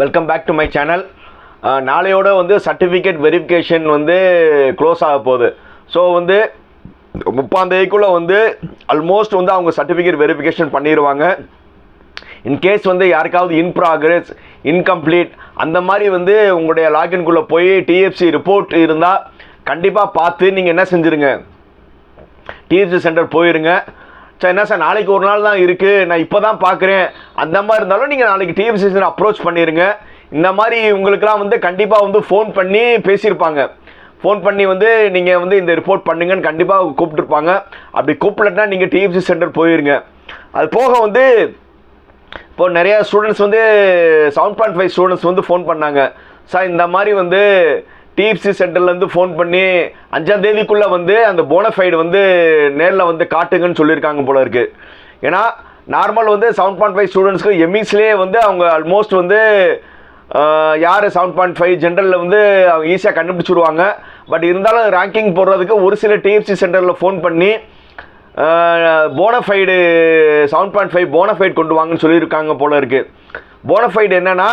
Welcome back to my channel நாளையோட வந்து certificate verification வந்து close ஆக போகுது. ஸோ வந்து முப்பாந்தேதிக்குள்ளே வந்து ஆல்மோஸ்ட் வந்து அவங்க சர்டிஃபிகேட் வெரிஃபிகேஷன் பண்ணிடுவாங்க இன்கேஸ் வந்து யாருக்காவது இன் ப்ராக்ரஸ் இன்கம்ப்ளீட் அந்த மாதிரி வந்து உங்களுடைய லாகின்குள்ளே போய் டிஎஃப்சி ரிப்போர்ட் இருந்தால் கண்டிப்பாக பார்த்து நீங்கள் என்ன செஞ்சுருங்க? டிஎஃப்சி சென்டர் போயிருங்க. சார் என்ன சார் நாளைக்கு ஒரு நாள் தான் இருக்குது நான் இப்போ தான் பார்க்குறேன். அந்த மாதிரி இருந்தாலும் நீங்கள் நாளைக்கு டிஎஃப்சி சென்டர் அப்ரோச் பண்ணிடுங்க இந்த மாதிரி உங்களுக்கெல்லாம் வந்து கண்டிப்பாக வந்து ஃபோன் பண்ணி பேசியிருப்பாங்க. ஃபோன் பண்ணி வந்து நீங்கள் வந்து இந்த ரிப்போர்ட் பண்ணுங்கன்னு கண்டிப்பாக கூப்பிட்டுருப்பாங்க. அப்படி கூப்பிடலன்னா நீங்கள் டிஎம்சி சென்டர் போயிருங்க. அது போக வந்து இப்போ நிறையா ஸ்டூடெண்ட்ஸ் வந்து செவன் பாயிண்ட் ஃபைவ் ஸ்டூடெண்ட்ஸ் வந்து ஃபோன் பண்ணாங்க. சார் இந்த மாதிரி வந்து டிஎஃப்சி சென்டர்லேருந்து ஃபோன் பண்ணி அஞ்சாம் தேதிக்குள்ளே வந்து அந்த போனஃபைடு வந்து நேரில் வந்து காட்டுங்கன்னு சொல்லியிருக்காங்க போல இருக்குது ஏன்னா நார்மல் வந்து செவன் பாயிண்ட் ஃபைவ் ஸ்டூடெண்ட்ஸ்க்கு எம்இஸ்லேயே வந்து அவங்க ஆல்மோஸ்ட் வந்து யார் செவன் பாயிண்ட் ஃபைவ் ஜென்ரலில் வந்து அவங்க ஈஸியாக கண்டுபிடிச்சிருவாங்க. பட் இருந்தாலும் ரேங்கிங் போடுறதுக்கு ஒரு சில டிஎஃப்சி சென்டரில் ஃபோன் பண்ணி bonafide seven point five bonafide கொண்டு வாங்கன்னு சொல்லியிருக்காங்க போல இருக்குது போனஃபைடு என்னன்னா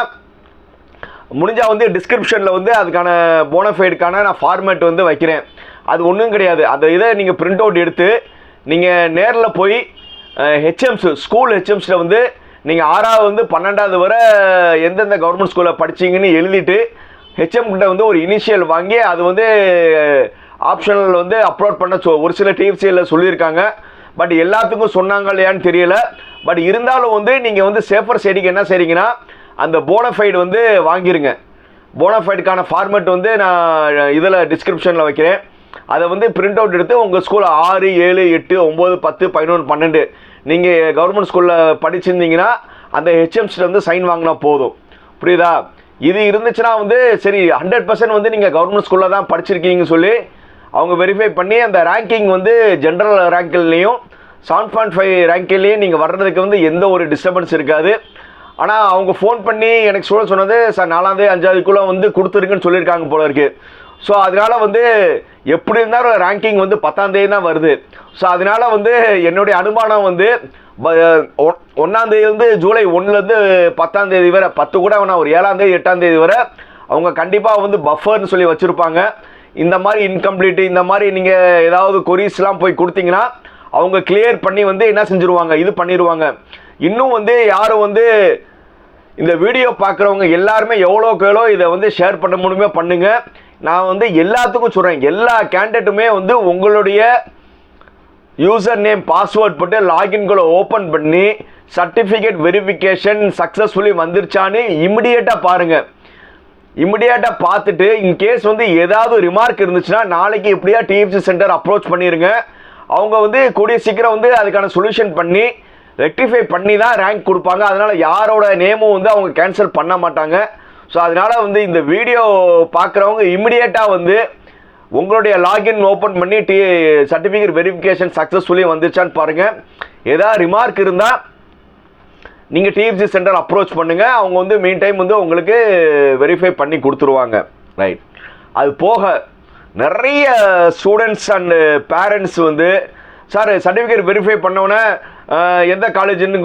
முடிஞ்சால் வந்து டிஸ்கிரிப்ஷனில் வந்து அதுக்கான போனஃபைடுக்கான நான் ஃபார்மேட் வந்து வைக்கிறேன். அது ஒன்றும் கிடையாது. அந்த இதை நீங்கள் பிரிண்ட் அவுட் எடுத்து நீங்கள் நேரில் போய் ஹெச்எம்ஸ் ஸ்கூல் ஹெச்எம்ஸில் வந்து நீங்கள் ஆறாவது வந்து பன்னெண்டாவது வரை எந்தெந்த கவர்மெண்ட் ஸ்கூலில் படிச்சீங்கன்னு எழுதிட்டு ஹெச்எம் கிட்ட வந்து ஒரு இனிஷியல் வாங்கி அது வந்து ஆப்ஷனில் வந்து அப்லோட் பண்ண சொ ஒரு சில டிஎஃப்சியில் சொல்லியிருக்காங்க. பட் எல்லாத்துக்கும் சொன்னாங்க இல்லையான்னு தெரியல. பட் இருந்தாலும் வந்து நீங்கள் வந்து சேஃபர் சைடுக்கு என்ன செய்றீங்கன்னா அந்த போனஃபைடு வந்து வாங்கிருங்க. போனஃபைடுக்கான ஃபார்மேட் வந்து நான் இதில் டிஸ்கிரிப்ஷனில் வைக்கிறேன். அதை வந்து பிரிண்ட் அவுட் எடுத்து உங்கள் ஸ்கூல் ஆறு ஏழு எட்டு ஒம்பது பத்து பதினொன்று பன்னெண்டு. நீங்கள் கவர்மெண்ட் ஸ்கூலில் படிச்சிருந்தீங்கன்னா அந்த ஹெச்எம்ஸ்ல வந்து சைன் வாங்கினா போதும். புரியுதா? இது இருந்துச்சுன்னா வந்து சரி ஹண்ட்ரட் பர்சன்ட் வந்து நீங்கள் கவர்மெண்ட் ஸ்கூலில் தான் படிச்சிருக்கீங்கன்னு சொல்லி அவங்க வெரிஃபை பண்ணி அந்த ரேங்கிங் வந்து ஜென்ரல் ரேங்க்லேயும் செவன் பாயிண்ட் ஃபைவ் ரேங்க்லேயும் நீங்கள் வர்றதுக்கு வந்து எந்த ஒரு டிஸ்டர்பன்ஸ் இருக்காது. ஆனால் அவங்க ஃபோன் பண்ணி எனக்கு சொல்ல சொன்னது சார் நாலாந்தே அஞ்சாவதுக்குள்ளே வந்து கொடுத்துருங்கன்னு சொல்லியிருக்காங்க போல இருக்குது ஸோ அதனால வந்து எப்படி இருந்தாலும் ரேங்கிங் வந்து பத்தாந்தேதி தான் வருது. ஸோ அதனால வந்து என்னுடைய அனுமானம் வந்து ஒன்றாந்தேதியிலேருந்து ஜூலை ஒன்றுலேருந்து பத்தாந்தேதி வரை பத்து கூட வேணாம் ஒரு ஏழாந்தேதி எட்டாந்தேதி வரை அவங்க கண்டிப்பாக வந்து பஃபர்னு சொல்லி வச்சுருப்பாங்க. இந்த மாதிரி இன்கம்ப்ளீட் இந்த மாதிரி நீங்கள் ஏதாவது கொரிஸ்லாம் போய் கொடுத்தீங்கன்னா அவங்க கிளியர் பண்ணி வந்து என்ன செஞ்சுருவாங்க இது பண்ணிடுவாங்க இன்னும் வந்து யாரும் வந்து இந்த வீடியோ பார்க்குறவங்க எல்லாருமே எவ்வளோக்கு எவ்வளோ இதை வந்து ஷேர் பண்ண முடியுமோ பண்ணுங்க. நான் வந்து எல்லாத்துக்கும் சொல்கிறேன் எல்லா கேண்டிடேட்டுமே வந்து உங்களுடைய யூசர் நேம் பாஸ்வேர்ட் போட்டு லாகின்களை ஓப்பன் பண்ணி சர்டிஃபிகேட் வெரிஃபிகேஷன் சக்ஸஸ்ஃபுல்லி வந்துருச்சான்னு இமிடியேட்டாக பாருங்கள் இமிடியேட்டாக பார்த்துட்டு இன்கேஸ் வந்து ஏதாவது ரிமார்க் இருந்துச்சுன்னா நாளைக்கு எப்படியா டிஎஃப்சி சென்டர் அப்ரோச் பண்ணிடுங்க அவங்க வந்து கூடிய சீக்கிரம் வந்து அதுக்கான சொல்யூஷன் பண்ணி ரெக்டிஃபை பண்ணி தான் ரேங்க் கொடுப்பாங்க. அதனால் யாரோட நேமும் வந்து அவங்க கேன்சல் பண்ண மாட்டாங்க. ஸோ அதனால் வந்து இந்த வீடியோ பார்க்குறவங்க இமிடியேட்டாக வந்து உங்களுடைய லாகின் ஓப்பன் பண்ணி டி சர்டிஃபிகேட் வெரிஃபிகேஷன் சக்ஸஸ்ஃபுல்லி வந்துருச்சான்னு பாருங்கள் ஏதாவது ரிமார்க் இருந்தால் நீங்கள் டிஎஃப்சி சென்டர் அப்ரோச் பண்ணுங்கள் அவங்க வந்து மெயின் டைம் வந்து உங்களுக்கு வெரிஃபை பண்ணி கொடுத்துருவாங்க. ரைட் அது போக நிறைய ஸ்டூடெண்ட்ஸ் அண்டு பேரண்ட்ஸ் வந்து சார் சர்டிஃபிகேட் வெரிஃபை பண்ணோன்னே எந்த காலேஜ்னு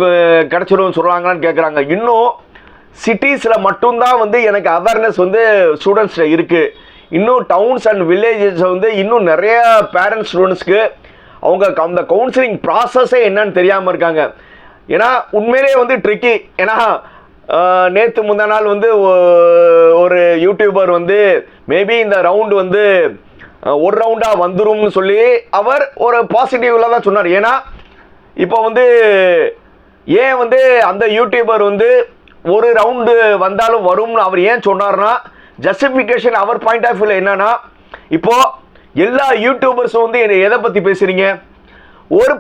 கிடச்சிடும் சொல்கிறாங்களான்னு கேட்குறாங்க இன்னும் சிட்டிஸில் மட்டும்தான் வந்து எனக்கு அவேர்னஸ் வந்து ஸ்டூடெண்ட்ஸில் இருக்குது இன்னும் டவுன்ஸ் அண்ட் வில்லேஜஸ் வந்து இன்னும் நிறைய பேரண்ட்ஸ் ஸ்டூடெண்ட்ஸ்க்கு அவங்க அந்த கவுன்சிலிங் ப்ராசஸே என்னன்னு தெரியாமல் இருக்காங்க. ஏன்னா உண்மையிலேயே வந்து ட்ரிக்கி ஏன்னா நேற்று முந்தா நாள் வந்து ஒரு யூடியூபர் வந்து மேபி இந்த ரவுண்டு வந்து ஒரு ரவுண்டாக வந்துரும்னு சொல்லி அவர் ஒரு பாசிட்டிவில் தான் சொன்னார். ஏன்னா இப்போ வந்து ஏன் வந்து அந்த யூடியூபர் வந்து ஒரு ரவுண்டு வந்தாலும் வரும்னு அவர் ஏன் சொன்னார்னா ஜஸ்டிஃபிகேஷன் அவர் பாயிண்ட் ஆஃப் வியூவில் என்னன்னா இப்போது எல்லா யூடியூபர்ஸும் வந்து என்னை எதை பற்றி பேசுகிறீங்க ஒரு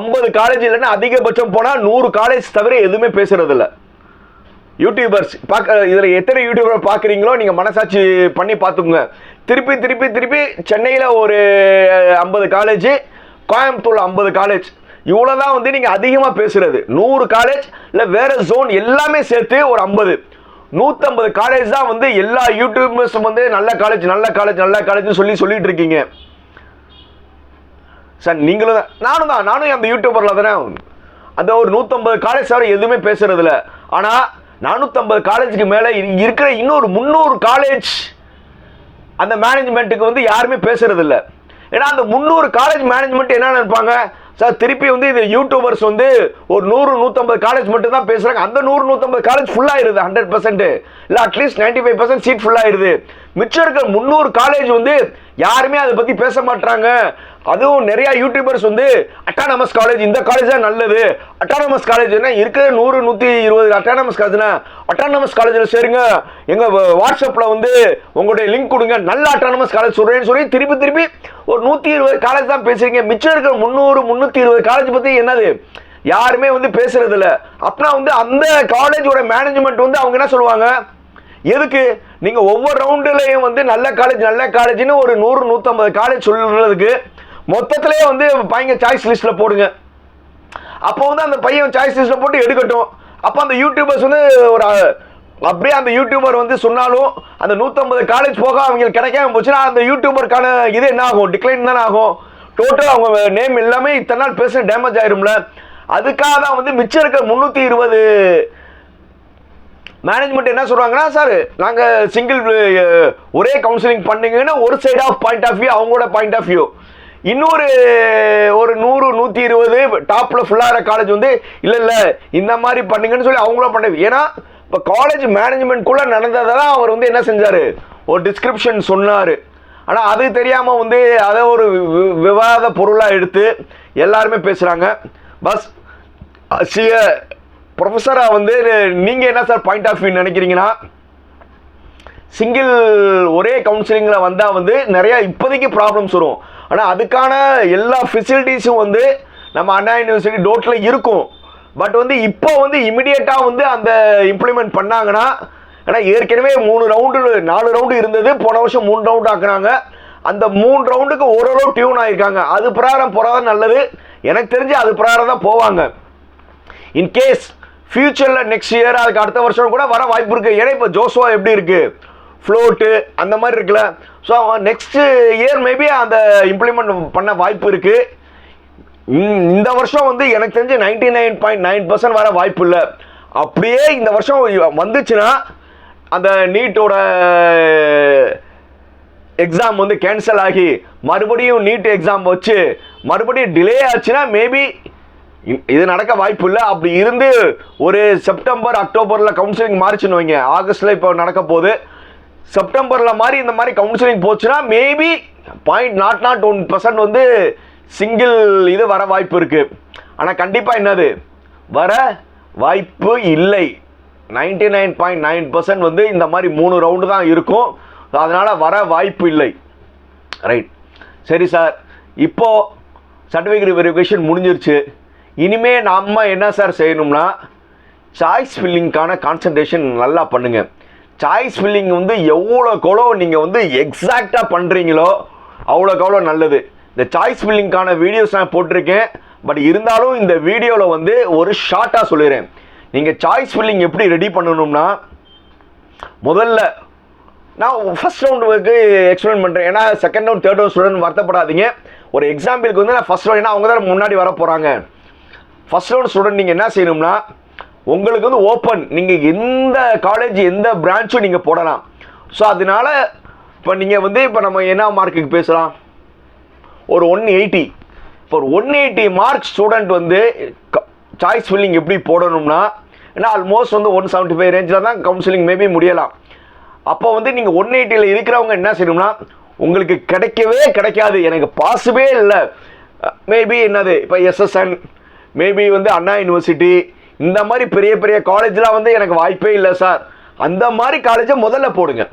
ஐம்பது காலேஜ் இல்லைன்னா அதிகபட்சம் போனால் நூறு காலேஜ் தவிர எதுவுமே பேசுகிறதில்ல யூடியூபர்ஸ் பார்க்க இதில் எத்தனை யூடியூபர் பார்க்குறீங்களோ நீங்கள் மனசாட்சி பண்ணி பார்த்துக்குங்க திருப்பி திருப்பி திருப்பி சென்னையில் ஒரு ஐம்பது காலேஜ் கோயம்புத்தூர் ஐம்பது காலேஜ் இவ்வளோ தான் வந்து நீங்கள் அதிகமாக பேசுகிறது நூறு காலேஜ் இல்லை வேறு ஜோன் எல்லாமே சேர்த்து ஒரு ஐம்பது. நூற்றம்பது காலேஜ் தான் வந்து எல்லா யூடியூபர்ஸும் வந்து நல்ல காலேஜ் நல்ல காலேஜ் நல்ல காலேஜ்னு சொல்லி சொல்லிட்டு இருக்கீங்க. சார் நீங்களும் தான் நானும் தான் நானும் அந்த யூடியூபரில் தானே. அந்த ஒரு நூற்றம்பது காலேஜ் தவிர எதுவுமே பேசுறதில்ல. ஆனால் நானூற்றம்பது காலேஜுக்கு மேலே இருக்கிற இன்னொரு முந்நூறு காலேஜ் அந்த மேனேஜ்மெண்ட்டுக்கு வந்து யாருமே பேசுறது ஏன்னா அந்த முந்நூறு காலேஜ் மேனேஜ்மெண்ட் என்ன நினைப்பாங்க? சார் திருப்பி வந்து இது யூடியூபர்ஸ் வந்து ஒரு நூறு நூற்றம்பது காலேஜ் மட்டும் தான் பேசுகிறாங்க அந்த நூறு நூற்றம்பது காலேஜ் ஃபுல்லாகிடுது ஹண்ட்ரட் பர்சன்ட் இல்லை at least ninety five percent seat ஃபுல்லாகிடுது மிச்சம் இருக்கிற முந்நூறு காலேஜ் வந்து யாருமே அதை பற்றி பேச மாட்டாங்க அதுவும் நிறையா யூடியூபர்ஸ் வந்து அட்டானமஸ் காலேஜ் இந்த காலேஜ் தான் நல்லது. அட்டானமஸ் காலேஜ்னா இருக்கிற நூறு நூற்றி இருபது அட்டானமஸ் காலேஜ்னா அட்டானமஸ் காலேஜில் சேருங்க. எங்கள் வாட்ஸ்அப்பில் வந்து உங்களுடைய லிங்க் கொடுங்க. நல்ல அட்டானமஸ் காலேஜ் சொல்கிறேன்னு சொல்லி திருப்பி திருப்பி ஒரு நூற்றி இருபது காலேஜ் தான் பேசுறீங்க. மிச்சம் இருக்கிற முந்நூறு முந்நூற்றி இருபது காலேஜ் பற்றி என்னது? யாருமே வந்து பேசுறது இல்லை அப்படின்னா வந்து அந்த காலேஜோட மேனேஜ்மெண்ட் வந்து அவங்க என்ன சொல்லுவாங்க? எதுக்கு? நீங்க ஒவ்வொரு ரவுண்டுலையும் வந்து நல்ல காலேஜ் நல்ல காலேஜ்னு ஒரு நூறு நூற்றம்பது காலேஜ் சொல்றதுக்கு மொத்தத்திலே வந்து பையங்க சாய்ஸ் லிஸ்ட்ல போடுங்க. அப்போ வந்து அந்த பையன் சாய்ஸ் லிஸ்ட்ல போட்டு எடுக்கட்டும். அப்போ அந்த யூடியூபர்ஸ் வந்து ஒரு அப்படியே அந்த யூடியூபர் வந்து சொன்னாலும் அந்த நூற்றம்பது காலேஜ் போக அவங்களுக்கு கிடைக்காம போச்சுன்னா அந்த யூடியூபருக்கான இது என்ன ஆகும்? டிக்ளைன் தானே ஆகும். டோட்டல் அவங்க நேம் எல்லாமே இத்தனை நாள் பேச டேமேஜ் ஆயிரும்ல. அதுக்காக தான் வந்து மிச்சம் இருக்க முந்நூற்றி இருபது மேனேஜ்மெண்ட் என்ன சொல்கிறாங்கன்னா சார் நாங்கள் சிங்கிள் ஒரே கவுன்சிலிங் பண்ணுங்கன்னு ஒரு side of point of view அவங்களோட பாயிண்ட் ஆஃப் வியூ இன்னொரு ஒரு நூறு நூற்றி இருபது டாப்பில் ஃபுல்லாகிற காலேஜ் வந்து இல்லை இல்லை இந்த மாதிரி பண்ணுங்கன்னு சொல்லி அவங்களும் பண்ண ஏன்னா இப்போ காலேஜ் மேனேஜ்மெண்ட்குள்ளே நடந்ததை தான் அவர் வந்து என்ன செஞ்சார்? ஒரு டிஸ்கிரிப்ஷன் சொன்னார். ஆனால் அது தெரியாமல் வந்து அதை ஒரு வி- விவாத பொருளாக எடுத்து எல்லாருமே பேசுகிறாங்க பஸ் சிய ப்ரொஃபஸராக வந்து நீங்கள் என்ன சார் பாயிண்ட் ஆஃப் வியூ நினைக்கிறீங்கன்னா சிங்கிள் ஒரே கவுன்சிலிங்கில் வந்தால் வந்து நிறையா இப்போதைக்கு ப்ராப்ளம்ஸ் வரும். ஆனால் அதுக்கான எல்லா ஃபெசிலிட்டிஸும் வந்து நம்ம அண்ணா யூனிவர்சிட்டி டோட்டில் இருக்கும். பட் வந்து இப்போ வந்து இமிடியேட்டாக வந்து அந்த இம்ப்ளிமெண்ட் பண்ணாங்கன்னா ஏன்னா ஏற்கனவே மூணு ரவுண்டு நாலு ரவுண்டு இருந்தது போன வருஷம் மூணு ரவுண்டு ஆக்குனாங்க. அந்த மூணு ரவுண்டுக்கு ஓரளவு டியூன் ஆகிருக்காங்க அது பிரகாரம் போகிறது நல்லது. எனக்கு தெரிஞ்சு அது பிரகாரம் தான் போவாங்க. இன்கேஸ் ஃபியூச்சரில் நெக்ஸ்ட் இயர் அதுக்கு அடுத்த வருஷம் கூட வர வாய்ப்பு இருக்குது ஏன்னா இப்போ ஜோஸ்வா எப்படி இருக்குது ஃப்ளோட்டு அந்த மாதிரி இருக்குல்ல. ஸோ நெக்ஸ்ட்டு இயர் மேபி அந்த இம்ப்ளிமெண்ட் பண்ண வாய்ப்பு இருக்குது இந்த வருஷம் வந்து எனக்கு தெரிஞ்சு ninety nine point nine percent வர வாய்ப்பு இல்லை. அப்படியே இந்த வருஷம் வந்துச்சுன்னா அந்த நீட்டோட எக்ஸாம் வந்து கேன்சல் ஆகி மறுபடியும் நீட் எக்ஸாம் வச்சு மறுபடியும் டிலே ஆச்சுன்னா மேபி இது நடக்க வாய்ப்பு இல்லை அப்படி இருந்து ஒரு செப்டம்பர் அக்டோபரில் கவுன்சிலிங் மாறிச்சுன்னு வைங்க. ஆகஸ்ட்டில் இப்போ நடக்க போகுது. செப்டம்பரில் மாதிரி இந்த மாதிரி கவுன்சிலிங் போச்சுன்னா maybe point nought nought one percent வந்து சிங்கிள் இது வர வாய்ப்பு இருக்குது ஆனால் கண்டிப்பாக என்னது? வர வாய்ப்பு இல்லை. Ninety nine point nine percent வந்து இந்த மாதிரி மூணு ரவுண்டு தான் இருக்கும். அதனால் வர வாய்ப்பு இல்லை. ரைட் சரி சார் இப்போது சர்டிஃபிகேட் வெரிஃபிகேஷன் முடிஞ்சிருச்சு. இனிமே நம்ம என்ன சார் செய்யணும்னா சாய்ஸ் ஃபில்லிங்க்கான கான்சன்ட்ரேஷன் நல்லா பண்ணுங்க. சாய்ஸ் ஃபில்லிங் வந்து எவ்வளோக்கெவ்வளோ நீங்கள் வந்து எக்ஸாக்டாக பண்ணுறீங்களோ அவ்வளோக்கவ்வளோ நல்லது. இந்த சாய்ஸ் ஃபில்லிங்க்கான வீடியோஸ் நான் போட்டிருக்கேன். பட் இருந்தாலும் இந்த வீடியோவில் வந்து ஒரு ஷார்ட்டாக சொல்லிடுறேன். நீங்கள் சாய்ஸ் ஃபில்லிங் எப்படி ரெடி பண்ணணும்னா முதல்ல நான் ஃபர்ஸ்ட் ரவுண்டுக்கு எக்ஸ்பிளைன் பண்ணுறேன் ஏன்னா second round third round student வருத்தப்படாதீங்க. ஒரு எக்ஸாம்பிளுக்கு வந்து நான் ஃபர்ஸ்ட் ரவுண்ட் ஏன்னா அவங்க தான் முன்னாடி வர போகிறாங்க ஃபர்ஸ்ட் ரவுண்ட் ஸ்டூடெண்ட் நீங்கள் என்ன செய்யணும்னா உங்களுக்கு வந்து ஓப்பன் நீங்கள் எந்த காலேஜ் எந்த பிரான்ச்சும் நீங்கள் போடலாம். ஸோ அதனால இப்போ நீங்கள் வந்து இப்போ நம்ம என்ன மார்க்குக்கு பேசலாம்? ஒரு ஒன் எயிட்டி இப்போ ஒரு ஒன் எயிட்டி மார்க் ஸ்டூடெண்ட் வந்து சாய்ஸ் ஃபில்லிங் எப்படி போடணும்னா ஏன்னா ஆல்மோஸ்ட் வந்து ஒன் செவன்ட்டி ஃபைவ் ரேஞ்சில் தான் கவுன்சிலிங் மேபி முடியலாம். அப்போ வந்து நீங்கள் ஒன் எயிட்டியில் இருக்கிறவங்க என்ன செய்யணும்னா உங்களுக்கு கிடைக்கவே கிடைக்காது. எனக்கு பாசிபே இல்லை. மேபி என்னது? இப்போ எஸ்எஸ்என் மேபி வந்து அண்ணா யூனிவர்சிட்டி இந்த மாதிரி பெரிய பெரிய காலேஜ்லாம் வந்து எனக்கு வாய்ப்பே இல்லை சார் அந்த மாதிரி காலேஜை முதல்ல போடுங்க.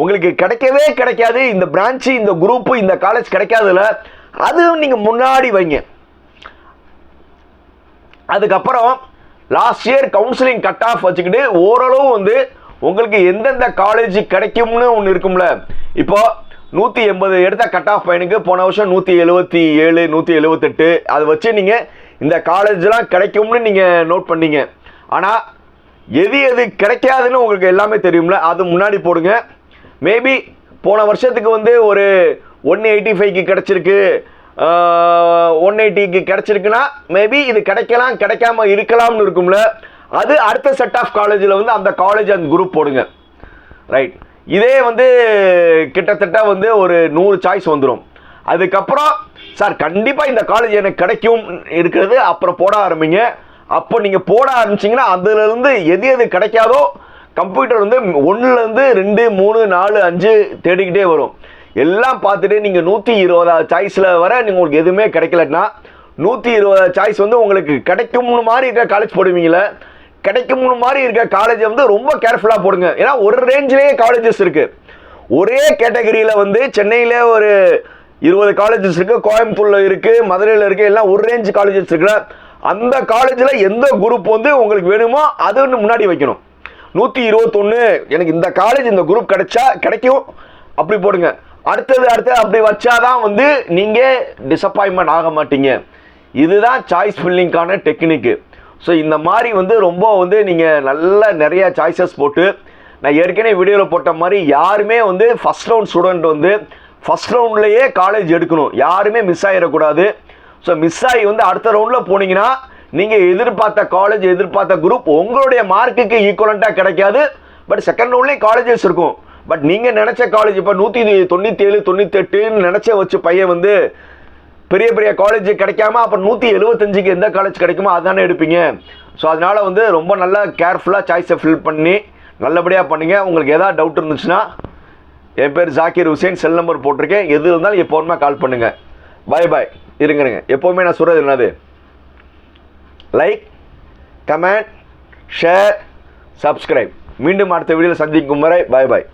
உங்களுக்கு கிடைக்கவே கிடைக்காது. இந்த பிரான்ச்சு இந்த குரூப்பு இந்த காலேஜ் கிடைக்காதுல. அதுவும் நீங்கள் முன்னாடி வைங்க. அதுக்கப்புறம் last year counselling cut off வச்சுக்கிட்டு ஓரளவு வந்து உங்களுக்கு எந்தெந்த காலேஜ் கிடைக்கும்னு ஒன்று இருக்கும்ல. இப்போ நூற்றி எண்பது எடுத்த கட் ஆஃப் பையனுக்கு போன வருஷம் நூற்றி எழுபத்தி ஏழு நூற்றி எழுபத்தெட்டு அதை வச்சு நீங்கள் இந்த காலேஜ்லாம் கிடைக்கும்னு நீங்கள் நோட் பண்ணீங்க. ஆனால் எது எது கிடைக்காதுன்னு உங்களுக்கு எல்லாமே தெரியும்ல அது முன்னாடி போடுங்க. மேபி போன வருஷத்துக்கு வந்து ஒரு ஒன் எயிட்டி ஃபைவ்க்கு கிடச்சிருக்கு. ஒன் எயிட்டிக்கு கிடச்சிருக்குன்னா மேபி இது கிடைக்கலாம் கிடைக்காம இருக்கலாம்னு இருக்கும்ல. அது அடுத்த செட் ஆஃப் காலேஜில் வந்து அந்த காலேஜ் அந்த குரூப் போடுங்க. ரைட் இதே வந்து கிட்டத்தட்ட வந்து ஒரு நூறு சாய்ஸ் வந்துடும் அதுக்கப்புறம் சார் கண்டிப்பாக இந்த காலேஜ் எனக்கு கிடைக்கும் இருக்கிறது. அப்புறம் போட ஆரம்பிங்க. அப்போ நீங்கள் போட ஆரம்பிச்சிங்கன்னா அதுலேருந்து எது எது கிடைக்காதோ கம்ப்யூட்டர் வந்து ஒன்றுலேருந்து ரெண்டு மூணு நாலு அஞ்சு தேடிக்கிட்டே வரும். எல்லாம் பார்த்துட்டு நீங்கள் நூற்றி இருபதாவது சாய்ஸில் வர நீங்கள் உங்களுக்கு எதுவுமே கிடைக்கலன்னா நூற்றி இருபதாவது சாய்ஸ் வந்து உங்களுக்கு கிடைக்கும்னு மாதிரி இருக்க காலேஜ் போடுவீங்களே கிடைக்கும்னு மாதிரி இருக்க காலேஜ் வந்து ரொம்ப கேர்ஃபுல்லாக போடுங்க. ஏன்னா ஒரு ரேஞ்சிலேயே காலேஜஸ் இருக்குது ஒரே கேட்டகரியில் வந்து சென்னையில் ஒரு இருபது காலேஜஸ் இருக்கு கோயம்புத்தூர்ல இருக்கு மதுரையில் இருக்கு எல்லாம் ஒரு ரேஞ்ச் காலேஜஸ் இருக்குல்ல. அந்த காலேஜில் எந்த குரூப் வந்து உங்களுக்கு வேணுமோ அது ஒன்று முன்னாடி வைக்கணும். நூற்றி இருபத்தொன்று எனக்கு இந்த காலேஜ் இந்த குரூப் கிடைச்சா கிடைக்கும். அப்படி போடுங்க. அடுத்தது அடுத்தது அப்படி வச்சாதான் வந்து நீங்கள் டிசப்பாயின்மெண்ட் ஆக மாட்டீங்க. இதுதான் சாய்ஸ் ஃபில்லிங்கான டெக்னிக்கு ஸோ இந்த மாதிரி வந்து ரொம்ப வந்து நீங்கள் நல்ல நிறைய சாய்ஸஸ் போட்டு நான் ஏற்கனவே வீடியோவில் போட்ட மாதிரி யாருமே வந்து ஃபஸ்ட் ரவுண்ட் ஸ்டூடெண்ட் வந்து ஃபஸ்ட் ரவுண்ட்லேயே காலேஜ் எடுக்கணும். யாருமே மிஸ் ஆகிடக்கூடாது ஸோ மிஸ் ஆகி வந்து அடுத்த ரவுண்டில் போனீங்கன்னா நீங்கள் எதிர்பார்த்த காலேஜ் எதிர்பார்த்த குரூப் உங்களுடைய மார்க்குக்கு ஈக்குவலண்ட்டாக கிடைக்காது. பட் செகண்ட் ரவுண்ட்லேயும் காலேஜஸ் இருக்கும். பட் நீங்கள் நினச்ச காலேஜ் இப்போ நூற்றி தொண்ணூற்றி ஏழு தொண்ணூத்தெட்டுன்னு நினச்ச வச்சு பையன் வந்து பெரிய பெரிய காலேஜ் கிடைக்காம அப்புறம் நூற்றி எழுபத்தஞ்சுக்கு எந்த காலேஜ் கிடைக்குமோ அதானே எடுப்பீங்க. ஸோ அதனால் வந்து ரொம்ப நல்லா கேர்ஃபுல்லாக சாய்ஸை ஃபில் பண்ணி நல்லபடியாக பண்ணுங்கள் உங்களுக்கு எதாவது டவுட் இருந்துச்சுன்னா என் பேர் ஜாக்கிர் ஹுசேன் செல் நம்பர் போட்டிருக்கேன். எது இருந்தாலும் எப்போவுமே கால் பண்ணுங்க. பாய் பாய் இருங்க இருங்க. எப்போவுமே நான் சொல்கிறது என்னது? லைக் கமெண்ட் ஷேர் சப்ஸ்கிரைப் மீண்டும் அடுத்த வீடியோவில் சந்திக்கும் வரை பாய் பாய்